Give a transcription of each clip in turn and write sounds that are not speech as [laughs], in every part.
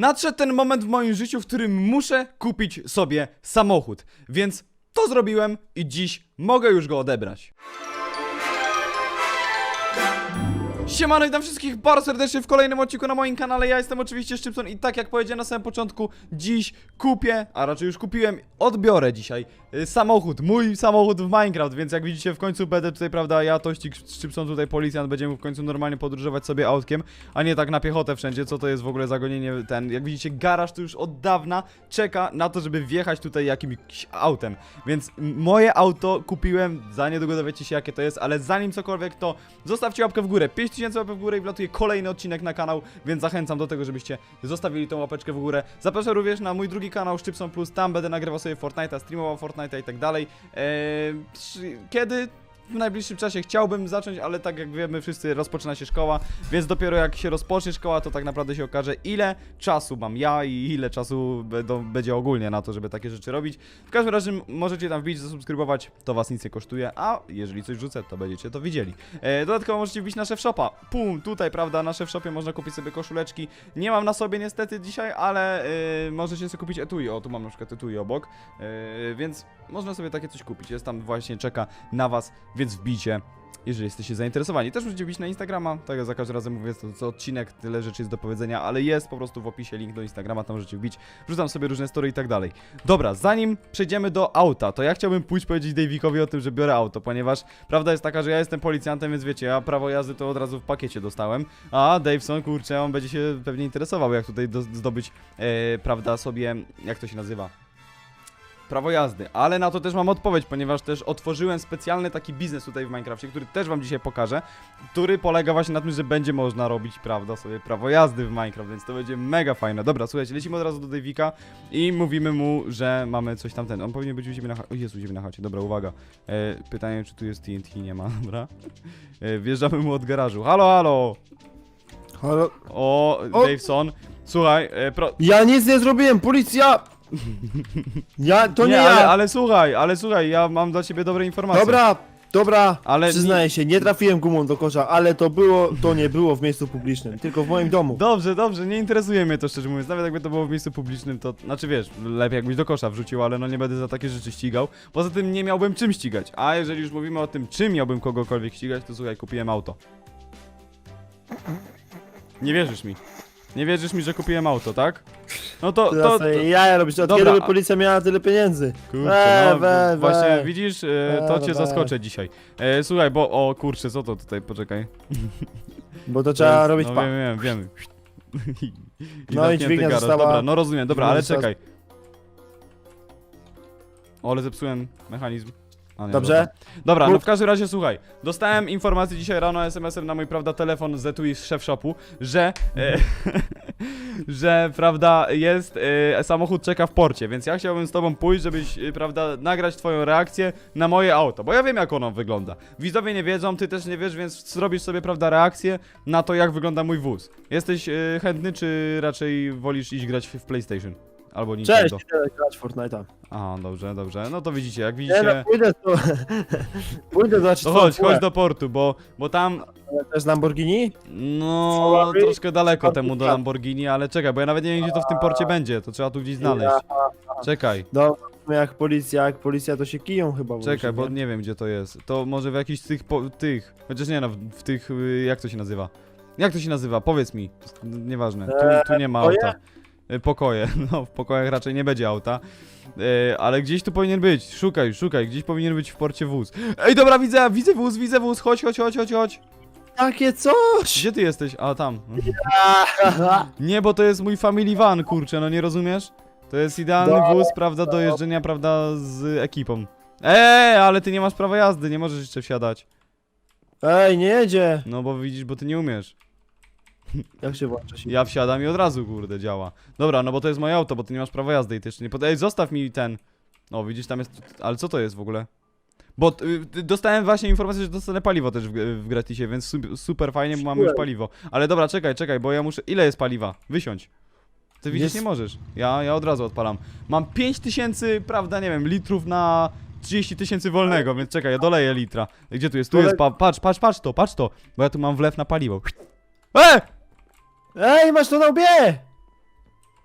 nadszedł ten moment w moim życiu, w którym muszę kupić sobie samochód. Więc to zrobiłem i dziś mogę już go odebrać. Siemano, witam wszystkich bardzo serdecznie w kolejnym odcinku na moim kanale. Ja jestem oczywiście Szczypson i tak jak powiedziałem na samym początku, dziś kupię, a raczej już kupiłem, odbiorę dzisiaj y, samochód, mój samochód w Minecraft, więc jak widzicie w końcu będę tutaj, prawda, ja, Tościk, Szczypson, tutaj policjant, będziemy w końcu normalnie podróżować sobie autkiem, a nie tak na piechotę wszędzie, co to jest w ogóle zagonienie ten, jak widzicie garaż tu już od dawna czeka na to, żeby wjechać tutaj jakimś autem, więc moje auto kupiłem, za niedługo dowiecie się jakie to jest, ale zanim cokolwiek to zostawcie łapkę w górę, 5000 łapek w górę i wlatuje kolejny odcinek na kanał, więc zachęcam do tego, żebyście zostawili tą łapeczkę w górę. Zapraszam również na mój drugi kanał Szczypson Plus, tam będę nagrywał sobie Fortnite'a, streamował Fortnite'a i tak dalej. Eee, kiedy? W najbliższym czasie chciałbym zacząć, ale tak jak wiemy wszyscy rozpoczyna się szkoła, więc dopiero jak się rozpocznie szkoła, to tak naprawdę się okaże ile czasu mam ja i ile czasu będą, będzie ogólnie na to, żeby takie rzeczy robić. W każdym razie możecie tam wbić, zasubskrybować, to was nic nie kosztuje, a jeżeli coś rzucę, to będziecie to widzieli. E, dodatkowo możecie wbić na Shopa. Pum, tutaj, prawda, na Shopie można kupić sobie koszuleczki. Nie mam na sobie niestety dzisiaj, ale e, możecie sobie kupić etui. O, tu mam na przykład etui obok, e, więc można sobie takie coś kupić. Jest tam właśnie, czeka na was, więc wbijcie. Jeżeli jesteście zainteresowani, też możecie wbić na Instagrama, tak jak za każdym razem mówię, to co odcinek, tyle rzeczy jest do powiedzenia, ale jest po prostu w opisie link do Instagrama, tam możecie wbić, wrzucam sobie różne story i tak dalej. Dobra, zanim przejdziemy do auta, to ja chciałbym pójść powiedzieć Dave'ikowi o tym, że biorę auto, ponieważ prawda jest taka, że ja jestem policjantem, więc wiecie, ja prawo jazdy to od razu w pakiecie dostałem, a Daveson, kurczę, on będzie się pewnie interesował, jak tutaj do, zdobyć, e, prawda, sobie, jak to się nazywa? Prawo jazdy, ale na to też mam odpowiedź, ponieważ też otworzyłem specjalny taki biznes tutaj w Minecrafcie, który też wam dzisiaj pokażę, który polega właśnie na tym, że będzie można robić, prawda, sobie prawo jazdy w Minecraft, więc to będzie mega fajne. Dobra, słuchajcie, lecimy od razu do Davika i mówimy mu, że mamy coś tam ten. On powinien być u siebie na chacie. Jest u siebie na chacie, dobra, uwaga. E, pytanie, czy tu jest TNT, nie ma, [laughs] dobra. E, wjeżdżamy mu od garażu. Halo, halo! Halo? O, O! Daveson, słuchaj, e, pro... Ja nic nie zrobiłem, policja! [laughs] Ja, to nie, ale, ja! ale słuchaj, ale słuchaj, ja mam dla ciebie dobre informacje. Dobra, dobra, Ale przyznaję się, nie trafiłem gumą do kosza, ale to było, to nie było w miejscu publicznym, tylko w moim domu. Dobrze, dobrze, nie interesuje mnie to szczerze mówiąc. Nawet jakby to było w miejscu publicznym, to znaczy wiesz, lepiej jakbyś do kosza wrzucił, ale no nie będę za takie rzeczy ścigał. Poza tym nie miałbym czym ścigać. A jeżeli już mówimy o tym, czym miałbym kogokolwiek ścigać, to słuchaj, kupiłem auto. Nie wierzysz mi. Nie wierzysz mi, że kupiłem auto, tak? No to, to, to, jaja robisz, od Dobra, kiedy by a- policja miała tyle pieniędzy? Kurczę, We, no, we, właśnie we. widzisz, e, to cię we. zaskoczę dzisiaj. E, słuchaj, bo, o kurczę, co to tutaj, poczekaj. Bo to trzeba robić no, pa. wiem, wiem, wiem. [laughs] No i zamknięty dźwignia garaż. została- Dobra, no rozumiem, dobra, ale czekaj. O, ale zepsułem mechanizm. A, nie, Dobrze? Dobra, dobra no w każdym razie słuchaj. Dostałem informację dzisiaj rano SMS-em na mój, prawda, telefon z etui z szef shopu, że, e, [laughs] że, prawda, jest, e, samochód czeka w porcie, więc ja chciałbym z tobą pójść, żebyś, e, prawda, nagrać twoją reakcję na moje auto, bo ja wiem jak ono wygląda. Widzowie nie wiedzą, ty też nie wiesz, więc zrobisz sobie, prawda, reakcję na to, jak wygląda mój wóz. Jesteś e, chętny, czy raczej wolisz iść grać w w PlayStation? Albo Cześć, Nintendo? idę grać w Fortnite'a. Aha, dobrze, dobrze. No to widzicie, jak Nie widzicie... no, pójdę to... [laughs] pójdę zobaczyć To twoją chodź, chodź do portu, bo, bo tam, To jest Lamborghini? no, troszkę daleko temu do Lamborghini, ale czekaj, bo ja nawet nie wiem, gdzie to w tym porcie będzie, to trzeba tu gdzieś znaleźć. Czekaj, No, jak policja, jak policja to się kiją chyba. w czekaj, bo nie? nie wiem, gdzie to jest. To może w jakichś tych, po, tych, chociaż nie no, w, w tych, y, jak to się nazywa? Jak to się nazywa? Powiedz mi, nieważne, tu, tu nie ma pokoje? auta. Y, Pokoje, [laughs] no w pokojach raczej nie będzie auta, Y, ale gdzieś tu powinien być, szukaj, szukaj, gdzieś powinien być w porcie wóz. Ej, dobra, widzę, widzę wóz, widzę wóz, chodź, chodź, chodź, chodź, chodź. Takie coś! Gdzie ty jesteś? A, tam. [laughs] Nie, bo to jest mój family van, kurczę, no nie rozumiesz? To jest idealny Dobra, wóz, prawda, do jeżdżenia, prawda, z ekipą. Eee, ale ty nie masz prawa jazdy, nie możesz jeszcze wsiadać. Ej, nie jedzie! No bo widzisz, bo ty nie umiesz. [laughs] Jak się włącza się? Ja wsiadam i od razu, kurde, działa. Dobra, no bo to jest moje auto, bo ty nie masz prawa jazdy i ty jeszcze nie pod... Ej, zostaw mi ten. O, widzisz, tam jest... Ale co to jest w ogóle? Bo y, dostałem właśnie informację, że dostanę paliwo też w, w gratisie, więc su super fajnie, bo mamy już paliwo. Ale dobra, czekaj, czekaj, bo ja muszę... Ile jest paliwa? Wysiądź. Ty widzisz, Jest- nie możesz. Ja, ja od razu odpalam. Mam 5000, prawda, nie wiem, litrów na 30 tysięcy wolnego, więc czekaj, ja doleję litra. Gdzie tu jest? Tu Dole- jest, pa patrz, patrz, patrz to, patrz to. Bo ja tu mam wlew na paliwo. E! Ej, masz to na łbie!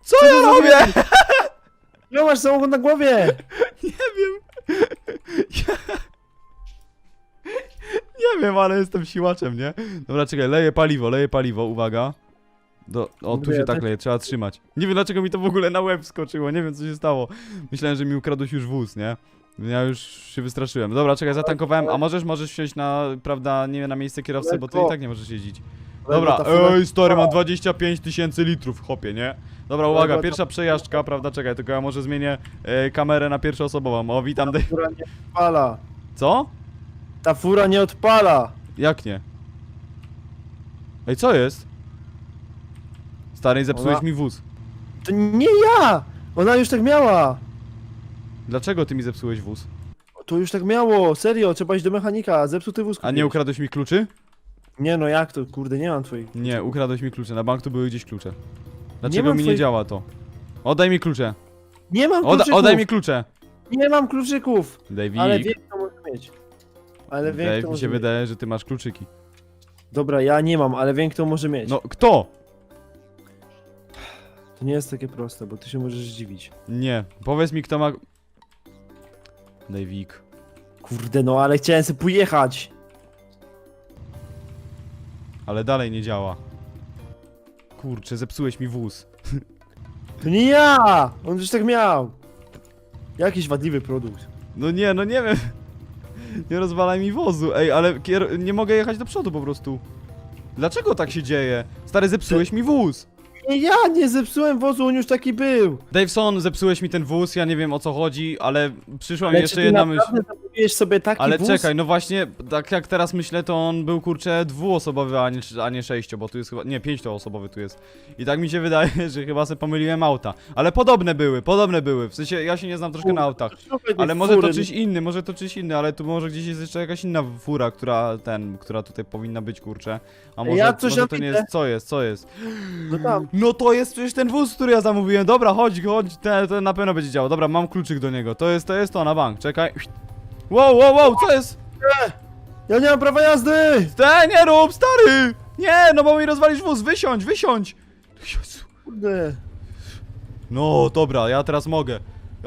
Co ja robię? [laughs] No masz samochód na głowie! [laughs] Nie wiem. Nie wiem, ale jestem siłaczem, nie? Dobra, czekaj, leję paliwo, leję paliwo, uwaga. Do, o, tu się ja tak też- leje, trzeba trzymać. Nie wiem, dlaczego mi to w ogóle na łeb skoczyło, nie wiem, co się stało. Myślałem, że mi ukradłeś już wóz, nie? Ja już się wystraszyłem. Dobra, czekaj, zatankowałem, a możesz, możesz wsiąść na, prawda, nie wiem, na miejsce kierowcy, bo ty i tak nie możesz jeździć. Dobra, ej, stary, mam 25 tysięcy litrów, hopie, nie? Dobra, uwaga, pierwsza przejażdżka, prawda, czekaj, tylko ja może zmienię e, kamerę na pierwszoosobową. O, witam, Ta fura nie odpala. co? Ta fura nie odpala. Jak nie? Ej, co jest? Stary, zepsułeś Ona- mi wóz. To nie ja! Ona już tak miała. Dlaczego ty mi zepsułeś wóz? To już tak miało, serio, trzeba iść do mechanika, zepsuty wóz A nie ukradłeś mi kluczy? Nie no, jak to, kurde, nie mam twoich. Nie, ukradłeś mi klucze. Na bank tu były gdzieś klucze. Dlaczego mam mi nie twoich- działa to? Oddaj mi klucze. Nie mam Oda kluczyków! oddaj mi klucze. Nie mam kluczyków! David. Ale wiem, kto może mieć. Ale wiem, Dave, kto mi może się mieć. wydaje, że ty masz kluczyki. Dobra, ja nie mam, ale wiem, kto może mieć. No, kto? To nie jest takie proste, bo ty się możesz zdziwić. Nie. Powiedz mi, kto ma... Davik. Kurde, no ale chciałem sobie pojechać. Ale dalej nie działa. Kurczę, zepsułeś mi wóz. [laughs] To nie ja! On już tak miał. Jakiś wadliwy produkt. No nie, no nie wiem. Nie rozwalaj mi wozu. Ej, ale kier... nie mogę jechać do przodu po prostu. Dlaczego tak się dzieje? Stary, zepsułeś mi wóz. Nie ja nie zepsułem wozu, on już taki był. Daveson, zepsułeś mi ten wóz, ja nie wiem o co chodzi, ale przyszła mi jeszcze jedna myśl. naprawdę zamówiłeś sobie taki Ale wóz? czekaj, no właśnie, tak jak teraz myślę, to on był kurczę dwuosobowy, a nie, a nie sześcio, bo tu jest chyba, nie, pięcioosobowy tu jest. I tak mi się wydaje, [laughs] że chyba sobie pomyliłem auta. Ale podobne były, podobne były, w sensie ja się nie znam troszkę na autach. Ale może to czyś inny, może to czyś inny, ale tu może gdzieś jest jeszcze jakaś inna fura, która ten, która tutaj powinna być, kurczę. A może, Ja coś może to nie widzę. jest, co jest, co jest? No tam. No to jest przecież ten wóz, który ja zamówiłem. Dobra, chodź, chodź, ten, ten na pewno będzie działał. Dobra, mam kluczyk do niego. To jest, to jest to na bank. Czekaj. Wow, wow, wow, co jest? Ja nie mam prawa jazdy! Te, nie rób, stary! Nie, no bo mi rozwalisz wóz, wysiądź, wysiądź! Jezu. Kurde. No, dobra, ja teraz mogę.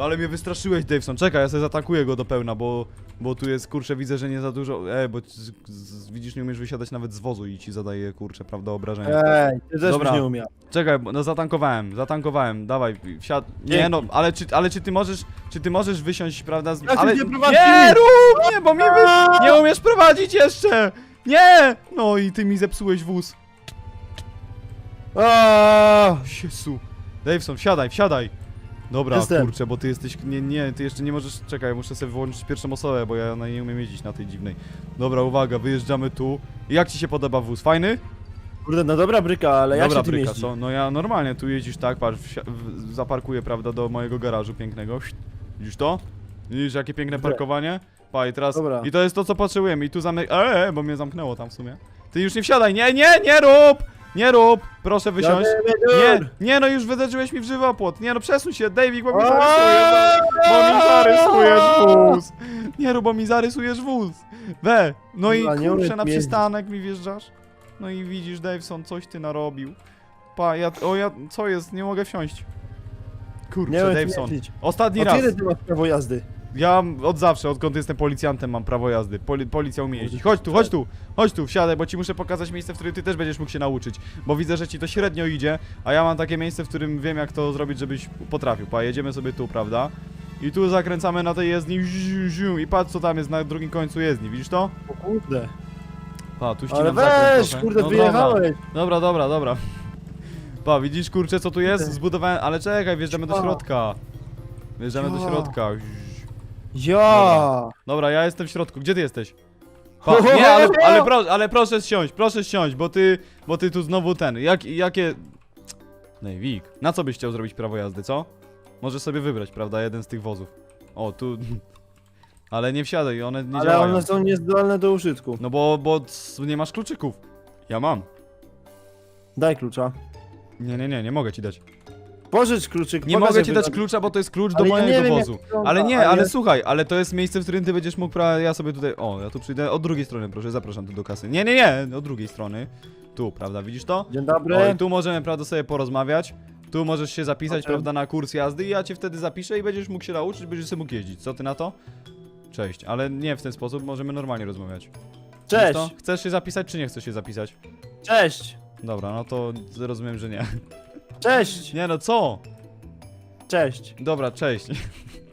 Ale mnie wystraszyłeś, Daveson. Czekaj, ja sobie zatankuję go do pełna, bo, bo tu jest, kurczę, widzę, że nie za dużo... E, bo z, z, widzisz, nie umiesz wysiadać nawet z wozu i ci zadaje, kurczę, prawda, obrażenia. Ej, ty też Dobra. nie umiał. Czekaj, bo- no zatankowałem, zatankowałem, dawaj, wsiad... Nie Dzięki. no, ale czy, ale czy ty możesz, czy ty możesz wysiąść, prawda, z... Ja ale... nie! Nie rób, nie, bo mnie wy... Nie umiesz prowadzić jeszcze! Nie! No i ty mi zepsułeś wóz. Aaaa! Jezu. Daveson, wsiadaj, wsiadaj. Dobra, Jestem. kurczę, bo ty jesteś, nie, nie, ty jeszcze nie możesz, czekaj, muszę sobie wyłączyć pierwszą osobę, bo ja na nie umiem jeździć na tej dziwnej. Dobra, uwaga, wyjeżdżamy tu. Jak ci się podoba wóz? Fajny? Kurde, no dobra bryka, ale jak Dobra, się tym bryka, jeździ? co? No ja normalnie tu jeździsz tak, patrz, w- zaparkuję, prawda, do mojego garażu pięknego. Widzisz to? Widzisz jakie piękne Dobra. parkowanie? Pa, i teraz, Dobra. i to jest to, co patrzyłem i tu zamek... Eee, bo mnie zamknęło tam w sumie. Ty już nie wsiadaj, nie, nie, nie rób! Nie rób! Proszę wysiąść. Nie, nie, no już wydarzyłeś mi w żywopłot. Nie no, przesuń się, Davik, bo mi zarysujesz, bo mi zarysujesz wóz. Nie rób, bo mi zarysujesz wóz. We, no i kurczę, na przystanek mi wjeżdżasz. No i widzisz, Daveson, coś ty narobił. Pa, ja, o ja, co jest, nie mogę wsiąść. Kurczę, Daveson, jeździć. ostatni raz. kiedy ty masz prawo jazdy? Ja od zawsze, odkąd jestem policjantem, mam prawo jazdy. Poli policja umie jeździć. Chodź tu, chodź tu, chodź tu, wsiadaj, bo ci muszę pokazać miejsce, w którym ty też będziesz mógł się nauczyć. Bo widzę, że ci to średnio idzie, a ja mam takie miejsce, w którym wiem, jak to zrobić, żebyś potrafił. Pa, jedziemy sobie tu, prawda? I tu zakręcamy na tej jezdni ziu, ziu, i patrz, co tam jest na drugim końcu jezdni, widzisz to? O kurde. Pa, tu Ale ścinam zakręt weź, trochę. kurde, No dobra. wyjechałeś. Dobra, dobra, dobra. Pa, widzisz, kurczę, co tu jest? Zbudowałem, ale czekaj, wjeżdżamy do środka. Wjeżdżamy do środka. Ja. Dobra, ja jestem w środku. Gdzie ty jesteś? Pa, nie, ale, ale, pro, ale proszę siąść, proszę siąść, bo ty, bo ty tu znowu ten, jak, jakie... Nejwik, na co byś chciał zrobić prawo jazdy, co? Możesz sobie wybrać, prawda, jeden z tych wozów. O, tu... [laughs] Ale nie wsiadaj, one nie Ale działają. one są niezdolne do użytku. No bo, bo c- nie masz kluczyków. Ja mam. Daj klucza. Nie, nie, nie, nie mogę ci dać. Pożycz kluczyk. Nie pokaż, mogę ci dać klucza, bo to jest klucz do Ale ja nie mojego wiem, jak wozu. wygląda, Ale nie, ale- ale słuchaj, ale to jest miejsce, w którym ty będziesz mógł, pra... ja sobie tutaj, o, ja tu przyjdę od drugiej strony, proszę, zapraszam tu do kasy. Nie, nie, nie, od drugiej strony. Tu, prawda, widzisz to? Dzień O, dobry. i tu możemy, prawda, sobie porozmawiać. Tu możesz się zapisać, Okej. prawda, na kurs jazdy i ja cię wtedy zapiszę i będziesz mógł się nauczyć, będziesz sobie mógł jeździć. Co ty na to? Cześć, ale nie w ten sposób, możemy normalnie rozmawiać. Cześć! To? Chcesz się zapisać, czy nie chcesz się zapisać? Cześć! Dobra, no to rozumiem, że nie. Cześć! Nie no, co? Cześć! Dobra, cześć. [laughs]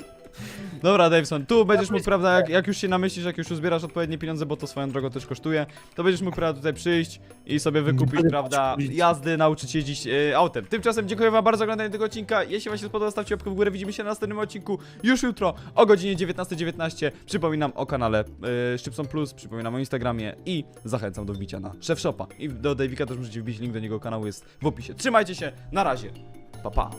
Dobra, Daveson, tu będziesz mógł, prawda, jak, jak już się namyślisz, jak już uzbierasz odpowiednie pieniądze, bo to swoją drogą też kosztuje, to będziesz mógł, prawda, tutaj przyjść i sobie wykupić, prawda, jazdy, nauczyć się jeździć e, autem. Tymczasem dziękuję wam bardzo za oglądanie tego odcinka. Jeśli wam się spodobał, stawcie łapkę w górę. Widzimy się na następnym odcinku już jutro o godzinie 19.19. Przypominam o kanale Szczypson Plus, przypominam o Instagramie i zachęcam do wbicia na Szef Shopa. I do Davika też możecie wbić, link do niego kanału jest w opisie. Trzymajcie się, na razie, pa pa.